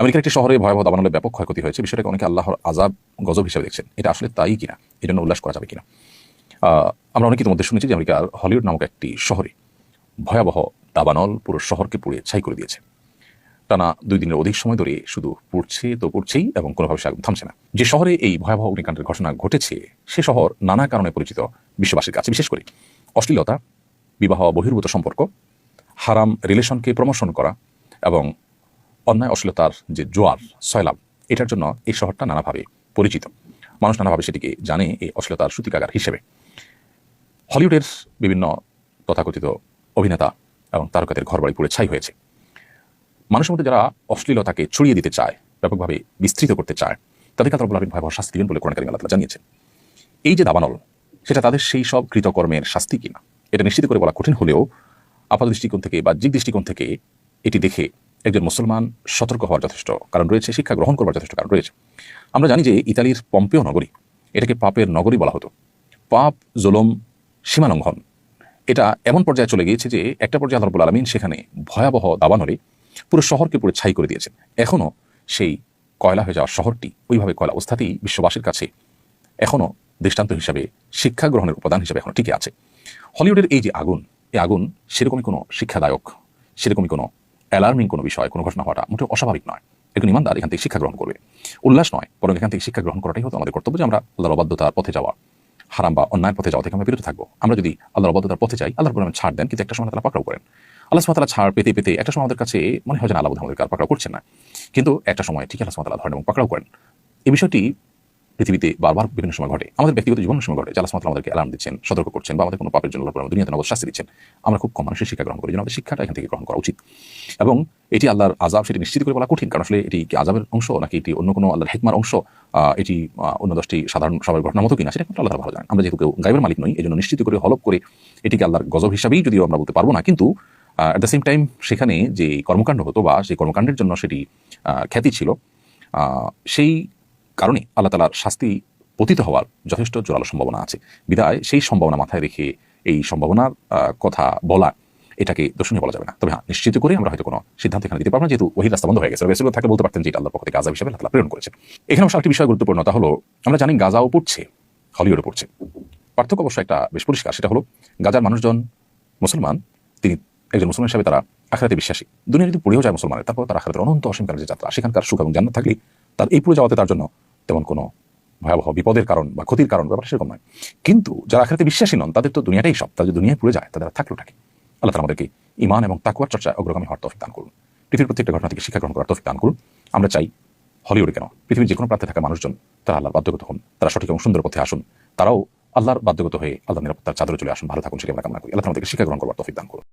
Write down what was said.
আমেরিকার একটি শহরে ভয়াবহ দাবানলে ব্যাপক ক্ষয়ক্ষতি হয়েছে। বিষয়টাকে অনেকে আল্লাহর আজাব গজব হিসেবে দেখছেন। এটা আসলে তাই কিনা? এই জন্য উল্লাস করা যাবে কিনা? আমরা অনেকে ইতিমধ্যে শুনেছি যে আমেরিকার হলিউড নামক একটি শহরে ভয়াবহ দাবানল পুরো শহরকে পুড়ে ছাই করে দিয়েছে। টানা দুই দিনের অধিক সময় ধরে শুধু পড়ছে তো পড়ছেই এবং কোনোভাবে সে থামছে না। যে শহরে এই ভয়াবহ অগ্নিকাণ্ডের ঘটনা ঘটেছে, সে শহর নানা কারণে পরিচিত বিশ্ববাসীর কাছে। বিশেষ করে অশ্লীলতা, বিবাহ বহির্ভূত সম্পর্ক, হারাম রিলেশনকে প্রমোশন করা এবং অন্যায় অশ্লীলতার যে জোয়ার সয়লাভ এটার জন্য এই শহরটা নানাভাবে পরিচিত। মানুষ নানাভাবে সেটিকে জানে এই অশ্লীলতার সূতিকাগার হিসেবে। হলিউডের বিভিন্ন তথাকথিত অভিনেতা এবং তারকাদের ঘরবাড়ি পুড়ে ছাই হয়েছে। মানুষের মধ্যে যারা অশ্লীলতাকে ছড়িয়ে দিতে চায়, ব্যাপকভাবে বিস্তৃত করতে চায় তাদেরকে আল্লাহ রাব্বুল ভয়াবহ শাস্তি দিবেন বলে কোরআন কারিম আল্লাহ জানিয়েছেন। এই যে দাবানল, সেটা তাদের সেই সব কৃতকর্মের শাস্তি কিনা? এটা নিশ্চিত করে বলা কঠিন হলেও আপাত দৃষ্টিকোণ থেকে বাহ্যিক দৃষ্টিকোণ থেকে এটি দেখে একজন মুসলমান সতর্ক হওয়ার যথেষ্ট কারণ রয়েছে, শিক্ষা গ্রহণ করবার যথেষ্ট কারণ রয়েছে। আমরা জানি যে ইতালির পম্পেও নগরী, এটাকে পাপের নগরী বলা হতো। পাপ, জোলম, সীমালঙ্ঘন, এটা এমন পর্যায়ে চলে গিয়েছে যে একটা পর্যায়ে আল্লাহ রাব্বুল আলমিন সেখানে ভয়াবহ দাবানলে পুরো শহরকে পুরো ছাই করে দিয়েছেন। এখনও সেই কয়লা হয়ে যাওয়া শহরটি ওইভাবে কয়লা অবস্থাতেই বিশ্ববাসীর কাছে এখনও দৃষ্টান্ত হিসাবে, শিক্ষা গ্রহণের উপাদান হিসাবে এখনও টিকে আছে। হলিউডের এই যে আগুন, এই আগুন সেরকমই কোনো শিক্ষাদায়ক, সেরকমই কোনো অ্যালার্মিং কোনো বিষয়, কোনো ঘটনা হওয়াটা মোটেও অস্বাভাবিক নয়। একজন ইমানদার এখান থেকে শিক্ষা গ্রহণ করবে। উল্লাস নয়, বরং এখান থেকে শিক্ষা গ্রহণ করাটাই হতো আমাদের কর্তব্য যে আমরা আল্লাহর অবাধ্যতার পথে যাওয়া। হারাম বা অন্যায়ের পথে যাওয়া থেকে আমরা বিরত থাকব। আমরা যদি আল্লাহর অবাধ্যতার পথে যাই, আল্লাহর পরিমাণ ছাড় দেন, কিন্তু একটা সময় তারা পাকড়াও করেন। আল্লাহ সুমাতালা ছাড় পেতে পেতে একটা সময় আমাদের কাছে মনে হয় যে আল্লাহ আমাদের আর পাকড়াও করছেন না। কিন্তু একটা সময় ঠিক আল্লাহ সুমাতালা ধরেন এবং পাকড়াও করেন। এই বিষয়টি পৃথিবীতে বারবার বিভিন্ন সময় ঘটে। আমাদের ব্যক্তিগত জীবনের সময় ঘটে। যে আল্লাহ সুমাতালা আমাদেরকে অ্যালার্ম দিচ্ছেন, সতর্ক করছেন বা আমাদের কোনো পাপের জন্য দুনিয়াতে নগদ শাস্তি দিচ্ছেন, আমরা খুব কম মানুষের শিক্ষা গ্রহণ করি যেন আমাদের শিক্ষাটা এখান থেকে গ্রহণ করা উচিত। এবং এটি আল্লাহর আজাব সেটি নিশ্চিত করে বলা কঠিন, কারণ আসলে এটি কি আজাবের অংশ নাকি এটি অন্য কোনো আল্লাহর হেকমার অংশ? এটি অন্য দশটি সাধারণ সবার ঘটনার মতো কিনা, সেটা একমাত্র আল্লাহ ভালো জানেন। আমরা যেহেতু কেউ গাইবের মালিক নই এই জন্য নিশ্চিত করে, হলপ করে এটিকে আল্লাহর গজব হিসাবেই যদিও আমরা বলতে পারব না, কিন্তু অ্যাট দ্য সেম টাইম সেখানে যে কর্মকাণ্ড হতো বা সেই কর্মকাণ্ডের জন্য সেটি খ্যাতি ছিল সেই কারণে আল্লাহ তালার শাস্তি পতিত হওয়ার যথেষ্ট জোরালো সম্ভাবনা আছে। বিদায়, সেই সম্ভাবনা মাথায় রেখে এই সম্ভাবনার কথা বলা, এটাকে দর্শনীয় বলা যাবে না। তবে হ্যাঁ নিশ্চিত করে আমরা হয়তো কোনো সিদ্ধান্ত এখানে দিতে পারব না। যেহেতু ওই রাস্তা বন্ধ হয়ে গেছে। বেসিক থাকে বলতে পারতেন যে এটা আল্লাহর পক্ষ থেকে হিসেবে আল্লাহ প্রেরণ করেছে এখানে অবশ্য বিষয় গুরুত্বপূর্ণ, তা হলো আমরা জানি গাজাও পড়ছে, হলিউডও পড়ছে। পার্থক্য অবশ্য একটা বেশ পরিষ্কার, সেটা হলো গাজার মানুষজন মুসলমান, তিনি একজন মুসলমান হিসাবে তারা আখরাতে বিশ্বাসী। দুনিয়া যদি পড়েও যায় মুসলমানের, তারপর তার আখরাতের অনন্ত অসীমকালের যাত্রা, সেখানকার সুখ এবং জান্নাত থাকলে তার এই পুরো যাওয়াতে তার জন্য তেমন কোনো ভয়াবহ বিপদের কারণ বা ক্ষতির কারণ ব্যাপার সেরকম নয়। কিন্তু যারা আখরাতে বিশ্বাসী নন, তাদের তো দুনিয়াটাই সব, তাদের দুনিয়ায় পুড়ে যায়, তাদের আর থাকলোটাকে আল্লাহ তালা আমাদেরকে ইমান এবং তাকুয়ার চর্চায় অগ্রগামী হওয়ার তৌফিক দান করুন। পৃথিবীর প্রত্যেকটা ঘটনা থেকে শিক্ষা গ্রহণ করার তৌফিক দান করুন। আমরা চাই হলিউডে কেন? পৃথিবীর যে কোনো প্রান্তে থাকা মানুষজন, তারা আল্লাহর বাধ্যগত হন, তারা সঠিক এবং সুন্দর পথে আসুন, তারাও আল্লাহর বাধ্যগত হয়ে আল্লাহ নিরাপত্তার চাদরে চলে আসুন, ভালো থাকুন সেটি আমরা কামনা করি। আল্লাহ আমাদেরকে শিক্ষা গ্রহণ করার তৌফিক দান করুন।